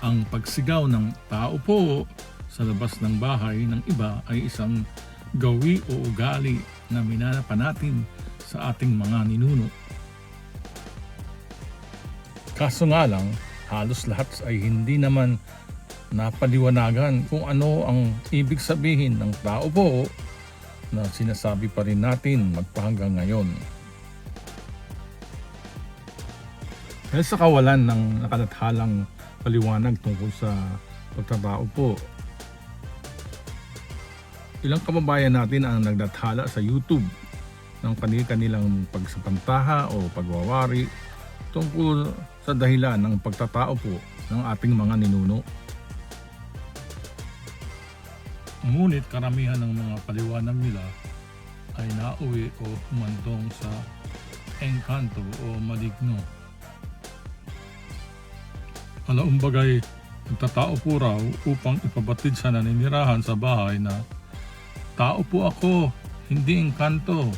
Ang pagsigaw ng tao po sa labas ng bahay ng iba ay isang gawi o ugali na minanapa natin sa ating mga ninuno. Kaso nga lang, halos lahat ay hindi naman napaliwanagan kung ano ang ibig sabihin ng tao po na sinasabi pa rin natin magpahanggang ngayon. Dahil sa kawalan ng nakalathalang paliwanag tungkol sa pagtatao po, ilang kababayan natin ang nagdathala sa YouTube ng kanilang pagsapantaha o pagwawari tungkol sa dahilan ng pagtatao po ng ating mga ninuno. Ngunit karamihan ng mga paliwanag nila ay nauwi o humantong sa engkanto o maligno. Alaumbagay, nagtatao po raw upang ipabatid sa naninirahan sa bahay na tao po ako, hindi engkanto.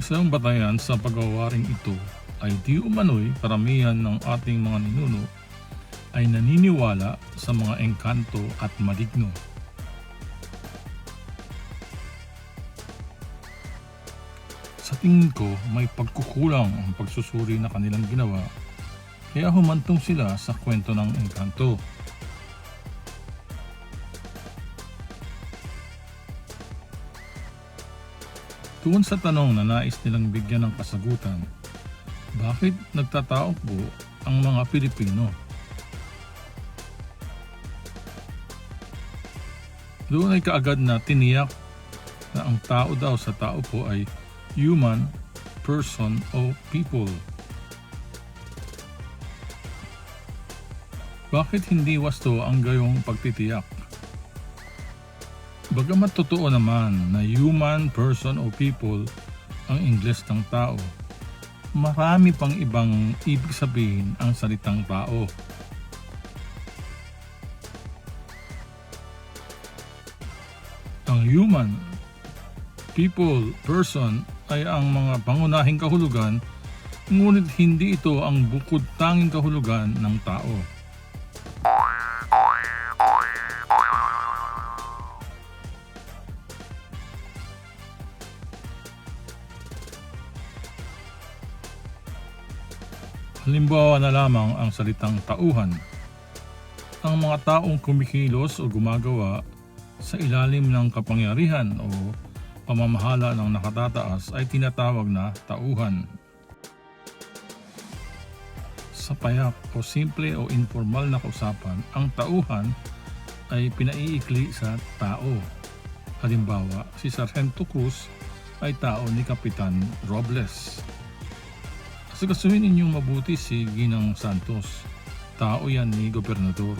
Isang batayan sa pagwawaring ito ay di umano'y karamihan ng ating mga ninuno ay naniniwala sa mga engkanto at maligno. Tingin ko, may pagkukulang ang pagsusuri na kanilang ginawa kaya humantong sila sa kwento ng engkanto. Tuon sa tanong na nais nilang bigyan ng kasagutan, bakit nagtatao po ang mga Pilipino? Doon ay kaagad na tiniyak na ang tao daw sa tao po ay human, person o people. Bakit hindi wasto ang gayong pagtitiyak? Bagamat totoo naman na human, person o people ang Ingles ng tao, marami pang ibang ibig sabihin ang salitang tao. Ang human, people, person ay ang mga pangunahing kahulugan ngunit hindi ito ang bukod tanging kahulugan ng tao. Halimbawa na lamang ang salitang tauhan. Ang mga taong kumikilos o gumagawa sa ilalim ng kapangyarihan o pamamahala ng nakatataas ay tinatawag na tauhan. Sa payak o simple o informal na kausapan, ang tauhan ay pinaiikli sa tao. Halimbawa, si Sargento Cruz ay tao ni Kapitan Robles. Sigasuhin ninyong mabuti si Ginang Santos. Tao yan ni Gobernador.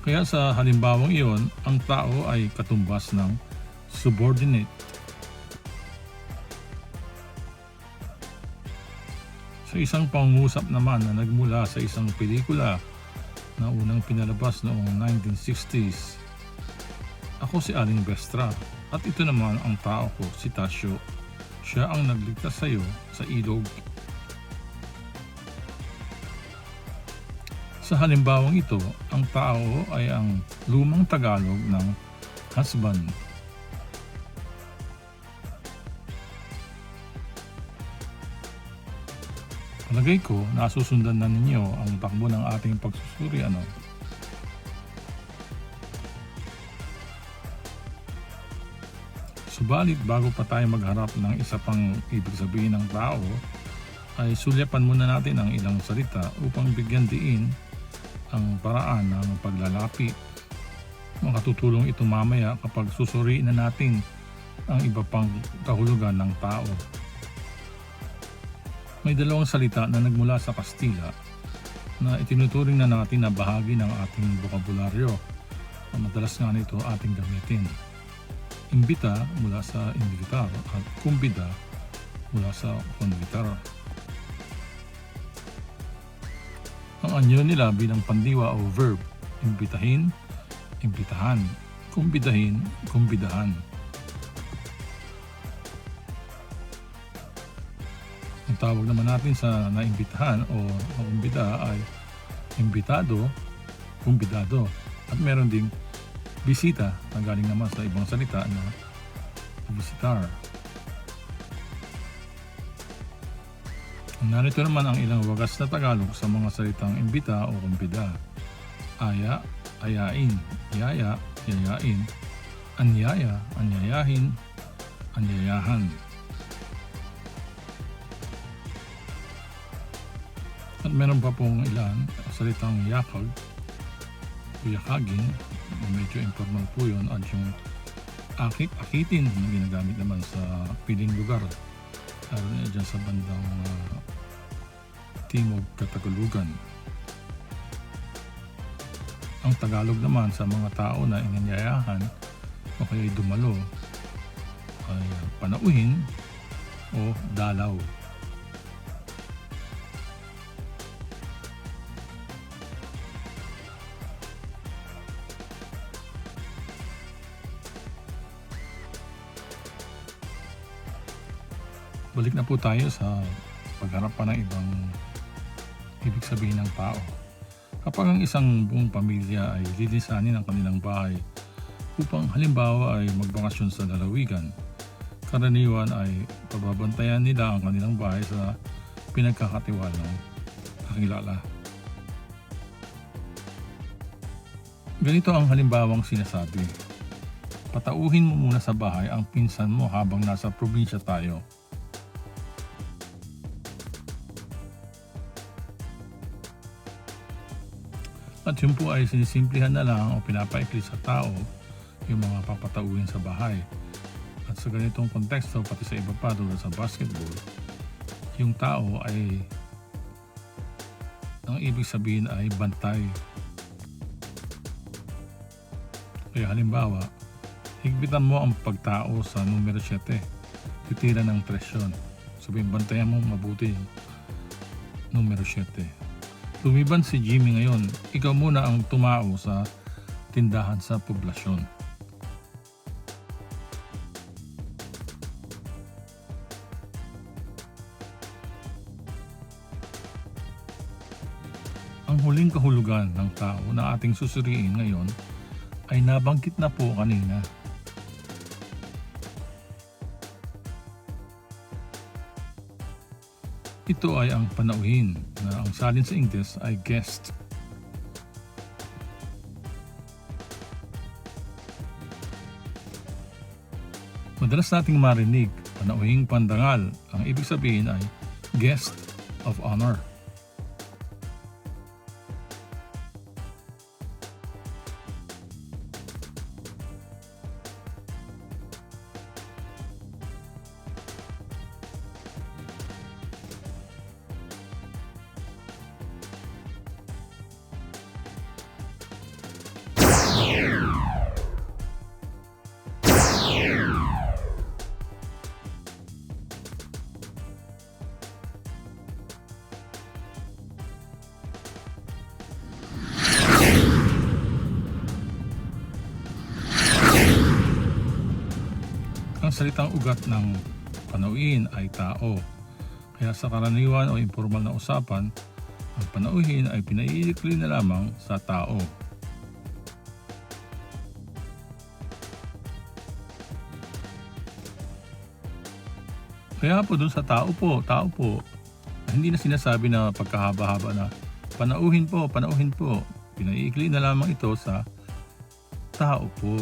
Kaya sa halimbawang iyon, ang tao ay katumbas ng subordinate. Sa isang pangusap naman na nagmula sa isang pelikula na unang pinalabas noong 1960s, ako si Aling Vestra at ito naman ang tao ko, si Tasio. Siya ang nagligtas sa iyo sa ilog. Sa halimbawang ito, ang tao ay ang lumang Tagalog ng husband. Palagay ko, nasusundan na ninyo ang takbo ng ating pagsusuri ano. Subalit bago pa tayo magharap ng isa pang ibig sabihin ng tao, ay sulyapan muna natin ang ilang salita upang bigyan diin ang paraan ng paglalapi. Makatutulong ito mamaya kapag susuriin na natin ang iba pang kahulugan ng tao. May dalawang salita na nagmula sa Kastila na itinuturing na natin na bahagi ng ating bokabularyo na madalas nga nito ating gamitin. Imbita mula sa invitar at kumbida mula sa convitar. Nila bilang pandiwa o verb, imbitahin, imbitahan, kumbidahin, kumbidahan. tawag naman natin sa naimbitahan o naumbita ay imbitado, kumbidado. At meron ding bisita na galing naman sa ibang salita na visitar. Narito naman ang ilang wagas na Tagalog sa mga salitang imbita o kumbida. Aya, ayain, yaya, yayain, anyaya, anyayahin, anyayahan. At meron pa pong ilan salitang yakag, yakagin, medyo informal po yun at yung akit, akitin na ginagamit naman sa piling lugar lalo na dyan sa bandang uh, Timog Katagulugan. Ang Tagalog naman sa mga tao na inanyayahan o kaya dumalo ay uh, panauhin o dalaw. Balik na po tayo sa pagharap pa ng ibang ibig sabihin ng tao. Kapag ang isang buong pamilya ay lilisanin ang kanilang bahay upang halimbawa ay magbakasyon sa lalawigan, karaniwan ay pababantayan nila ang kanilang bahay sa pinagkakatiwalang kakilala. Ganito ang halimbawang sinasabi. Patauhin mo muna sa bahay ang pinsan mo habang nasa probinsya tayo. At yun po ay sinisimplihan na lang o pinapaikli sa tao yung mga papatauhin sa bahay. At sa ganitong konteksto, pati sa iba pa tulad sa basketball, yung tao ay ang ibig sabihin ay bantay. Kaya halimbawa, higpitan mo ang pagtao sa numero 7. Titira ng presyon. Sabihin, bantayan mo mabuti numero 7. Lumiban si Jimmy ngayon, ikaw muna ang tumao sa tindahan sa poblasyon. Ang huling kahulugan ng tao na ating susuriin ngayon ay nabanggit na po kanina. Ito ay ang panauhin na ang salin sa Ingles ay guest. Madalas nating marinig, panauhing pandangal. Ang ibig sabihin ay guest of honor. Salitang ugat ng panauhin ay tao. Kaya sa karaniwan o informal na usapan, ang panauhin ay pinaiikli na lamang sa tao. Kaya po dun sa tao po, tao po, hindi na sinasabi na pagkahaba-haba na panauhin po, panauhin po. Pinaiikli na lamang ito sa tao po.